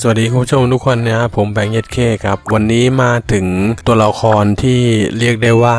สวัสดีคุณผู้ชมทุกคนนะครับผมแบงค์เยดเคครับ วันนี้มาถึงตัวละครที่เรียกได้ว่า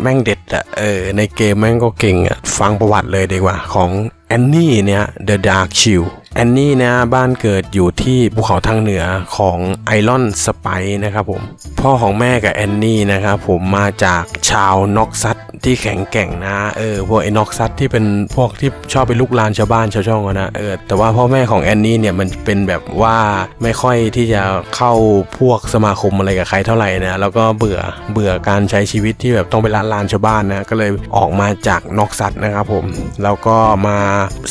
แม่งเด็ดอะเออในเกมแม่งก็เก่งอะฟังประวัติเลยดีกว่าของแอนนี่เนี่ย The Dark s h i e l แอนนี่นะบ้านเกิดอยู่ที่ภูเขาทางเหนือของไอรอนสไปนะครับผม พ่อของแม่กับแอนนี่นะครับผมมาจากชาวน็อกซัต ที่แข็งแกร่งนะเออพวกไอ้น็อกซัตที่เป็นพวกที่ชอบไปลุกลานชาวบ้านชาวช่องนะเออแต่ว่าพ่อแม่ของแอนนี่เนี่ยมันเป็นแบบว่าไม่ค่อยที่จะเข้าพวกสมาคมอะไรกับใครเท่าไหร่นะแล้วก็เบื่อเบื่อการใช้ชีวิตที่แบบต้องไปละลานชาวบ้านนะก็เลยออกมาจากน็อกซัตนะครับผมแล้วก็มา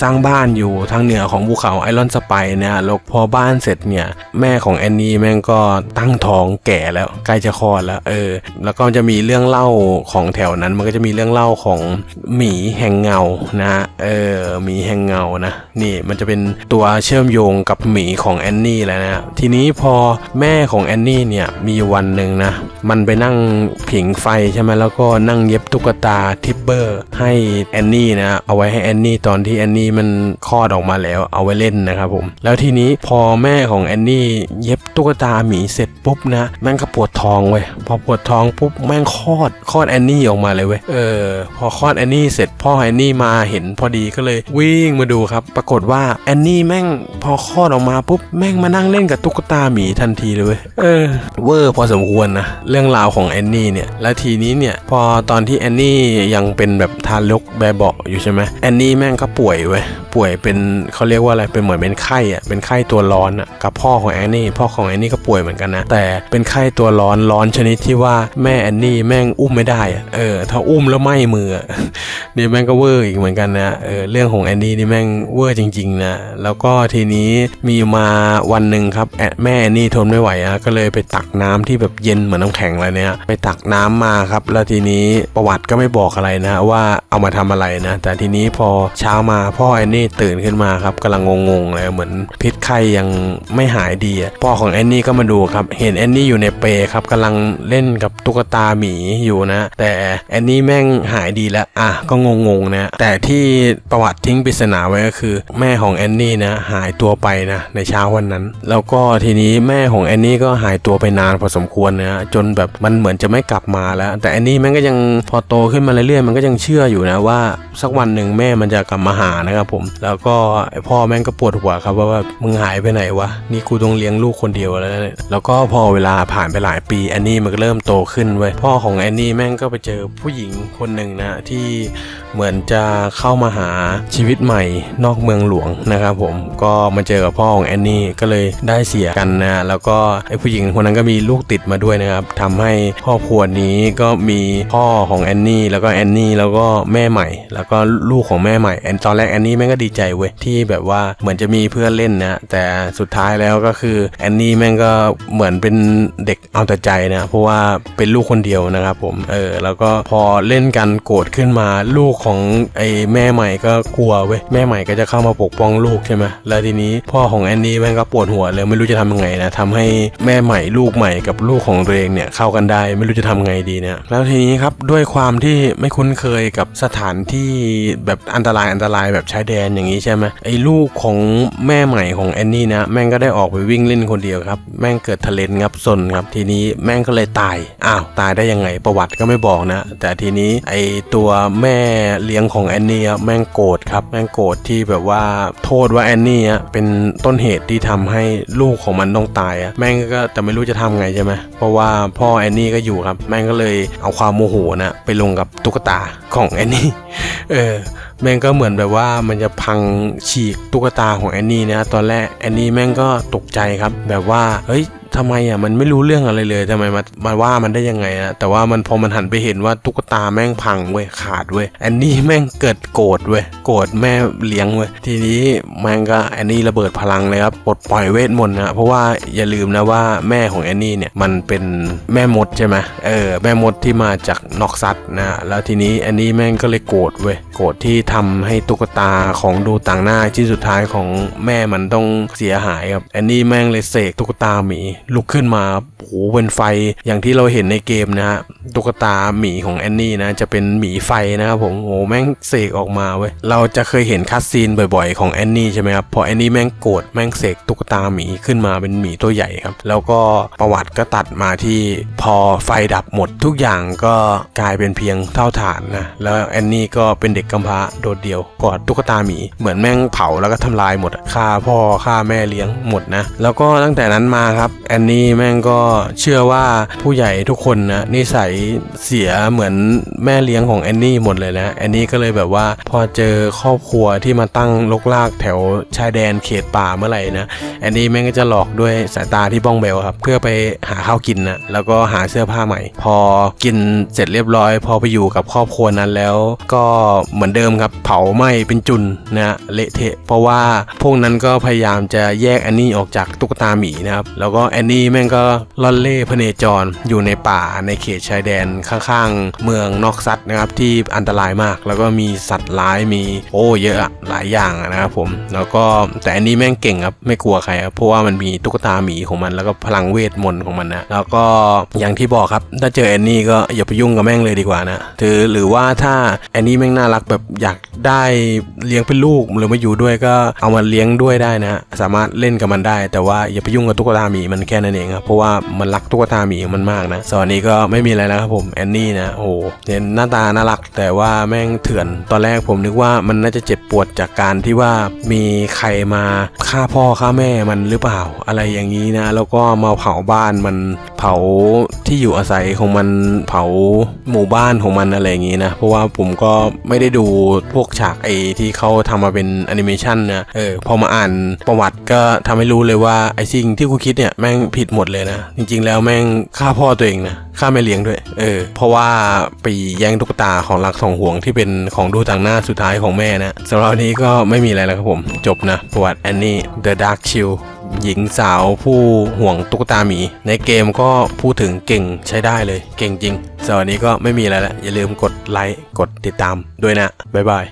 สร้างบ้านอยู่ทางเหนือของภูเขาไอรอนสไปเนี่ยแล้วพอบ้านเสร็จเนี่ยแม่ของแอนนี่แม่งก็ตั้งท้องแก่แล้วใกล้จะคลอดแล้วเออแล้วก็จะมีเรื่องเล่าของแถวนั้นมันก็จะจะมีเรื่องเล่าของหมีแห่งเงานะเออหมีแห่งเงานะนี่มันจะเป็นตัวเชื่อมโยงกับหมีของแอนนี่แล้วนะทีนี้พอแม่ของแอนนี่เนี่ยมีวันหนึ่งนะมันไปนั่งผิงไฟใช่ไหมแล้วก็นั่งเย็บตุ๊กตาทิปเปอร์ให้แอนนี่นะเอาไว้ให้แอนนี่ตอนที่แอนนี่มันคลอดออกมาแล้วเอาไว้เล่นนะครับผมแล้วทีนี้พอแม่ของแอนนี่เย็บตุ๊กตาหมีเสร็จปุ๊บนะแม่งก็ปวดท้องเว้ยพอปวดท้องปุ๊บแม่งคลอดคลอดแอนนี่ออกมาเลยเว้ยเออพอคลอดแอนนี่เสร็จพ่อแอนนี่มาเห็นพอดีก็เลยวิ่งมาดูครับ ปรากฏว่าแอนนี่แม่งพอคลอดออกมาปุ๊บแม่งมานั่งเล่นกับตุ๊กตาหมีทันทีเลยเว้ยเออเวอร์พอสมควรนะเรื่องราวของแอนนี่เนี่ยและทีนี้เนี่ยพอตอนที่แอนนี่ยังเป็นแบบทารกแบบเบาะอยู่ใช่ไหมแอนนี่แม่งก็ป่วยเว้ย ป่วยเป็นเขาเรียกว่าอะไรเป็นเหมือนเป็นไข้อะเป็นไข้ตัวร้อนอะกับพ่อของแอนนี่พ่อของแอนนี่ก็ป่วยเหมือนกันนะแต่เป็นไข้ตัวร้อนร้อนชนิดที่ว่าแม่แอนนี่แม่งอุ้มไม่ได้อะเออถ้าอุ้มแล้วไหม้มืออะนี่แม่งก็เวอร์อีกเหมือนกันนะเออเรื่องของแอนนี่นี่แม่งเวอร์จริงๆนะแล้วก็ทีนี้มีมาวันหนึ่งครับแอแม่แอนนี่ทนไม่ไหวอะก็เลยไปตักน้ำที่แบบเย็นเหมือนน้ำแข็งอะไรเนี่ยไปตักน้ำมาครับ แล้วทีนี้ประวัติก็ไม่บอกอะไรนะว่าเอามาทำอะไรนะ แต่ทีนี้พอเช้ามาพ่อแอนนี่ตื่นขึ้นมาครับกำลังงงๆเลยเหมือนพิษไข้ยังไม่หายดีอะพ่อของแอนนี่ก็มาดูครับ เห็นแอนนี่อยู่ในเปรครับกำลังเล่นกับตุ๊กตาหมีอยู่นะ แต่แอนนี่แม่งหายดีแล้วอะก็งงๆนะแต่ที่ประวัติทิ้งปริศนาไว้ก็คือ แม่ของแอนนี่นะหายตัวไปนะในเช้าวันนั้น แล้วก็ทีนี้แม่ของแอนนี่ก็หายตัวไปนานพอสมควรนะจนแบบมันเหมือนจะไม่กลับมาแล้ว แต่แอนนี่แม่งก็ยังพอโตขึ้นมาเรื่อยๆมันก็ยังเชื่ออยู่นะว่าสักวันหนึ่งแม่มันจะกลับมาหานะครับผมแล้วก็พ่อแม่งก็ปวดหัวครับว่าแบบมึงหายไปไหนวะนี่กูต้องเลี้ยงลูกคนเดียวแล้วเนี่ยแล้วก็พอเวลาผ่านไปหลายปีแอนนี่มันก็เริ่มโตขึ้นเว้ยพ่อของแอนนี่แม่งก็ไปเจอผู้หญิงคนหนึ่งนะที่เหมือนจะเข้ามาหาชีวิตใหม่นอกเมืองหลวงนะครับผมก็มาเจอกับพ่อของแอนนี่ก็เลยได้เสียกันนะแล้วก็ไอ้ผู้หญิงคนนั้นก็มีลูกติดมาด้วยนะครับทำให้ครอบครัวนี้ก็มีพ่อของแอนนี่แล้วก็แอนนี่แล้วก็แม่ใหม่ แล้วก็ลูกของแม่ใหม่แอนตอนแรกแอนนี่แม่งก็ดีใจเว้ยที่แบบว่าเหมือนจะมีเพื่อนเล่นนะแต่สุดท้ายแล้วก็คือแอนนี่แม่งก็เหมือนเป็นเด็กเอาแต่ใจนะเพราะว่าเป็นลูกคนเดียวนะครับผมเออแล้วก็พอเล่นกันโกรธขึ้นมาลูกของไอ้แม่ใหม่ก็กลัวเว้ยแม่ใหม่ก็จะเข้ามาปกป้องลูกใช่ไหมแล้วทีนี้พ่อของแอนนี่แม่งก็ปวดหัวเลยไม่รู้จะทำยังไงนะทำให้แม่ใหม่ลูกใหม่กับลูกของตัวเองเนี่ยเข้ากันได้ไม่รู้จะทำไงดีเนี่ยแล้วทีนี้ครับด้วยความที่ไม่คุ้นเคยกับสถานที่แบบอันตรายอันตรายแบบชายแดนอย่างนี้ใช่ไหมไอ้ลูกของแม่ใหม่ของแอนนี่นะแม่งก็ได้ออกไปวิ่งเล่นคนเดียวครับแม่งเกิดทะเลนงับซนครับทีนี้แม่งก็เลยตายอ้าวตายได้ยังไงประวัติก็ไม่บอกนะ แต่ทีนี้ไอ้ตัวแม่เลี้ยงของแอนนี่แม่งโกรธครับแม่งโกรธที่แบบว่าโทษว่าแอนนี่เป็นต้นเหตุที่ทำให้ลูกของมันต้องตายอะแม่งก็แต่ไม่รู้จะทำไงใช่ไหมเพราะว่าพ่อแอนนี่ก็อยู่ครับแม่งก็เลยเอาความโมโหนะไปลงกับตุ๊กตาของแอนนี่เออแม่งก็เหมือนแบบว่ามันจะพังฉีกตุ๊กตาของแอนนี่นะตอนแรกแอนนี่แม่งก็ตกใจครับแบบว่าเฮ้ย ทำไมอะมันไม่รู้เรื่องอะไรเลยทำไมมามาว่ามันได้ยังไงนะแต่ว่ามันพอมันหันไปเห็นว่าตุ๊กตาแม่งพังเว้ยขาดเว้ยแอนนี่แม่งเกิดโกรธเว้ยโกรธแม่เลี้ยงเว้ยทีนี้แม่งก็แอนนี่ระเบิดพลังเลยครับปลดปล่อยเวทมนต์นะเพราะว่าอย่าลืมนะว่าแม่ของแอนนี่เนี่ยมันเป็นแม่มดใช่ไหมเออแม่มดที่มาจากนอกซัดนะแล้วทีนี้แอนนี่แม่งก็เลยโกรธเว้ยโกรธที่ทำให้ตุ๊กตาของดูต่างหน้าที่สุดท้ายของแม่มันต้องเสียหายครับแอนนี่แม่งเลยเสกตุ๊กตาหมีลุกขึ้นมาโอ้โหเป็นไฟอย่างที่เราเห็นในเกมนะฮะตุ๊กตาหมีของแอนนี่นะจะเป็นหมีไฟนะครับผมโอ้โหแม่งเสกออกมาเว้ยเราจะเคยเห็นคัสซีนบ่อยๆ ของแอนนี่ใช่ไหมครับพอแอนนี่แม่งโกรธแม่งเสกตุ๊กตาหมีขึ้นมาเป็นหมีตัวใหญ่ครับ แล้วก็ประวัติก็ตัดมาที่พอไฟดับหมดทุกอย่างก็กลายเป็นเพียงเท่าฐานนะแล้วแอนนี่ก็เป็นเด็กกำพร้าโดดเดี่ยวกอดตุ๊กตาหมีเหมือนแม่งเผาแล้วก็ทำลายหมดฆ่าพ่อฆ่าแม่เลี้ยงหมดนะแล้วก็ตั้งแต่นั้นมาครับแอนนี่แม่งก็เชื่อว่าผู้ใหญ่ทุกคนนะนิสัยเสียเหมือนแม่เลี้ยงของแอนนี่หมดเลยนะแอนนี่ก็เลยแบบว่าพอเจอครอบครัวที่มาตั้งลกลากแถวชายแดนเขตป่าเมื่อไหร่นะแอนนี่แม่งก็จะหลอกด้วยสายตาที่บ้องเบลครับ เพื่อไปหาข้าวกินนะแล้วก็หาเสื้อผ้าใหม่ พอกินเสร็จเรียบร้อย พอไปอยู่กับครอบครัวนั้นแล้ว ก็เหมือนเดิมครับ เผาไหม้เป็นจุนนะเละเทะ เพราะว่าพวกนั้นก็พยายามจะแยกแอนนี่ออกจากตุ๊กตาหมีนะครับแล้วก็แอนนี่แม่งก็ล่อนเล่พเนจรอยู่ในป่าในเขตชายแดนข้างๆ เมืองนอกซัดนะครับที่อันตรายมาก แล้วก็มีสัตว์ร้ายมีโอ้เยอะหลายอย่างนะครับผมแล้วก็แต่อันนี้แม่งเก่งครับไม่กลัวใครครับเพราะว่ามันมีตุ๊กตาหมีของมันแล้วก็พลังเวทมนต์ของมันนะแล้วก็อย่างที่บอกครับถ้าเจอแอนนี่ก็อย่าไปยุ่งกับแม่งเลยดีกว่านะถือหรือว่าถ้าแอนนี่แม่งน่ารักแบบอยากได้เลี้ยงเป็นลูกหรือมาอยู่ด้วยก็เอามาเลี้ยงด้วยได้นะสามารถเล่นกับมันได้ แต่ว่าอย่าไปยุ่งกับตุ๊กตาหมีมันแค่นั้นเองครับเพราะว่ามันรักตุ๊กตาหมีของมันมากนะส่วนนี้ก็ไม่มีอะไรแล้วครับผมแอนนี่นะโอ้เห็นหน้าตาน่ารัก แต่ว่าแม่งเถื่อน ตอนแรกผมนึกว่ามันน่าจะเจ็บปวดจากการที่ว่ามีใครมาฆ่าพ่อฆ่าแม่มันหรือเปล่า อะไรอย่างนี้นะ แล้วก็มาเผาบ้านมันเผาที่อยู่อาศัยของมันเผาหมู่บ้านของมันอะไรอย่างนี้นะ เพราะว่าผมก็ไม่ได้ดูพวกฉากไอที่เขาทำมาเป็นแอนิเมชันนะเออพอมาอ่านประวัติก็ทำให้รู้เลยว่าไอสิ่งที่กูคิดเนี่ยแม่งผิดหมดเลยนะจริงๆ แล้วแม่งฆ่าพ่อตัวเองนะฆ่าแม่เลี้ยงด้วย เออ เพราะว่าไปแย่งตุ๊กตาของรักสองห่วงที่เป็นของดูต่างหน้าสุดท้ายของแม่นะสำหรับนี้ก็ไม่มีอะไรแล้วครับผม จบนะประวัติแอนนี่ The Dark Chill หญิงสาวผู้ห่วงตุ๊กตาหมี ในเกมก็พูดถึงเก่งใช้ได้เลย เก่งจริงสำหรับวันนี้ก็ไม่มีอะไรแล้วอย่าลืมกดไลค์กดติดตามด้วยนะบ๊ายบาย